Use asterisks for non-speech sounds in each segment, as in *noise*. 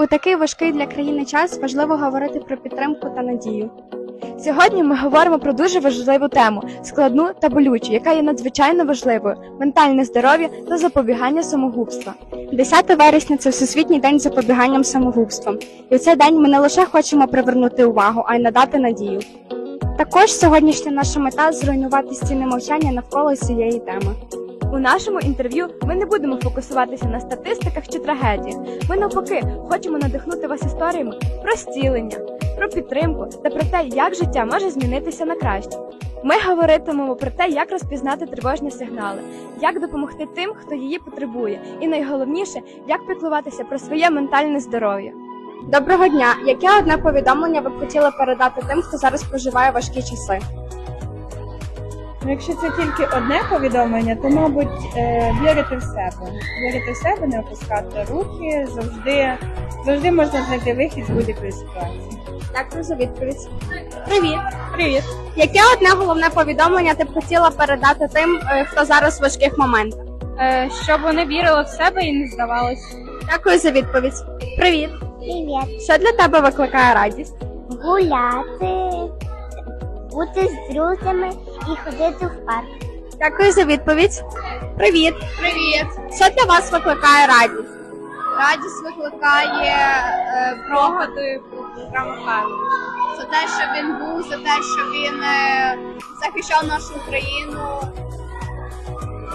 У такий важкий для країни час важливо говорити про підтримку та надію. Сьогодні ми говоримо про дуже важливу тему складну та болючу, яка є надзвичайно важливою ментальне здоров'я та запобігання самогубства. 10 вересня це Всесвітній день запобіганням самогубствам. І в цей день ми не лише хочемо привернути увагу, а й надати надію. Також сьогоднішня наша мета зруйнувати стіни мовчання навколо цієї теми. У нашому інтерв'ю ми не будемо фокусуватися на статистиках чи трагедіях. Ми навпаки хочемо надихнути вас історіями про зцілення, про підтримку та про те, як життя може змінитися на краще. Ми говоритимемо про те, як розпізнати тривожні сигнали, як допомогти тим, хто її потребує, і найголовніше, як піклуватися про своє ментальне здоров'я. Доброго дня! Яке одне повідомлення ви б хотіли передати тим, хто зараз проживає важкі часи? Ну, якщо це тільки одне повідомлення, то мабуть е, вірити в себе. Вірити в себе, не опускати руки, завжди, завжди можна знайти вихід з будь-якої ситуації. Дякую за відповідь. Привіт! Привіт! Яке одне головне повідомлення ти б хотіла передати тим, е, хто зараз в важких моментах? Е, щоб вони вірили в себе і не здавалось. Дякую за відповідь. Привіт! Привіт. Що для тебе викликає радість? Гуляти, бути з друзями і ходити в парк. Дякую за відповідь. Привіт! Привіт! Що для вас викликає радість? Радість викликає е, прогади Петра Михайловича. За те, що він був, за те, що він е, захищав нашу Україну.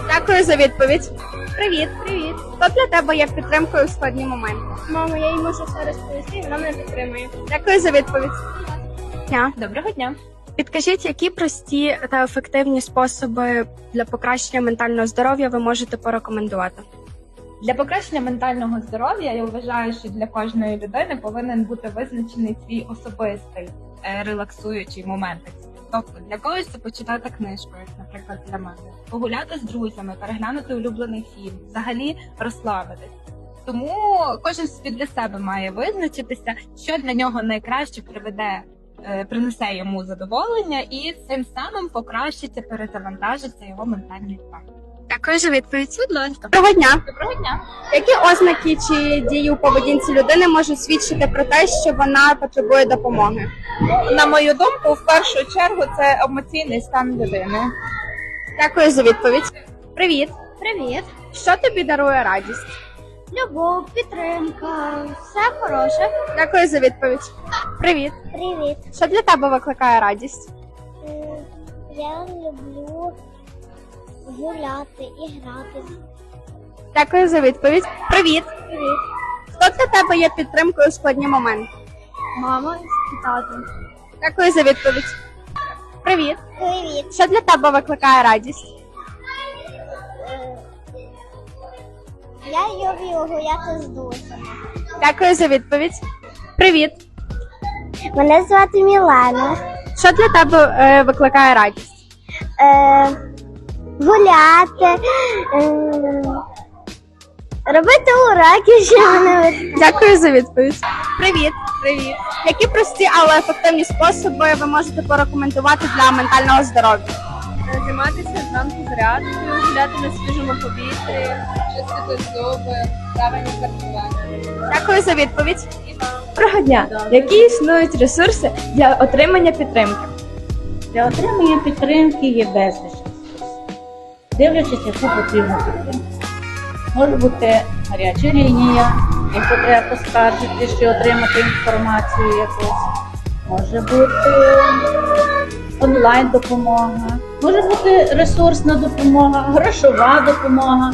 Дякую за відповідь. Привіт! Привіт! Хто для тебе є підтримкою в складні моменти? Мамо, я їй можу все розповісти, вона мене підтримує. Дякую за відповідь. Дня. Доброго дня! Підкажіть, які прості та ефективні способи для покращення ментального здоров'я ви можете порекомендувати? Для покращення ментального здоров'я я вважаю, що для кожної людини повинен бути визначений свій особистий е, релаксуючий момент. Тобто для когось це почитати книжку, як, наприклад, для мене, погуляти з друзями, переглянути улюблений фільм, взагалі розслабитись. Тому кожен собі для себе має визначитися, що для нього найкраще приведе, принесе йому задоволення, і цим самим покращиться, перезавантажиться його ментальний стан. Дякую за відповідь. Будь ласка. Доброго дня. Доброго дня! Які ознаки чи дії у поведінці людини можуть свідчити про те, що вона потребує допомоги? На мою думку, в першу чергу це емоційний стан людини. Дякую за відповідь. Привіт. Привіт. Що тобі дарує радість? Любов, підтримка, все хороше. Дякую за відповідь. Привіт. Привіт. Що для тебе викликає радість? Я люблю гуляти і грати. Дякую за відповідь. Привіт. Привіт. Хто для тебе є підтримкою у складні моменти? Мама і тато. Дякую за відповідь. Привіт. Привіт. Що для тебе викликає радість? Я люблю гуляти з друзями. Дякую за відповідь. Привіт. Мене звати Мілана. Що для тебе е, викликає радість? Е, гуляти. Е, робити уроки, *laughs* що мене Дякую за відповідь. Привіт. Привіт. Які прості, але ефективні способи ви можете порекомендувати для ментального здоров'я? Займатися зранку зарядкою, гуляти на свіжому повітрі, чистити зуби, правильно харчування. Дякую за відповідь. Доброго дня! Які існують ресурси для отримання підтримки? Для отримання підтримки є безліч. Дивлячись, яку потрібну підтримку. Може бути гаряча лінія, яку треба поскаржити, чи отримати інформацію якусь. Може бути онлайн допомога, може бути ресурсна допомога, грошова допомога.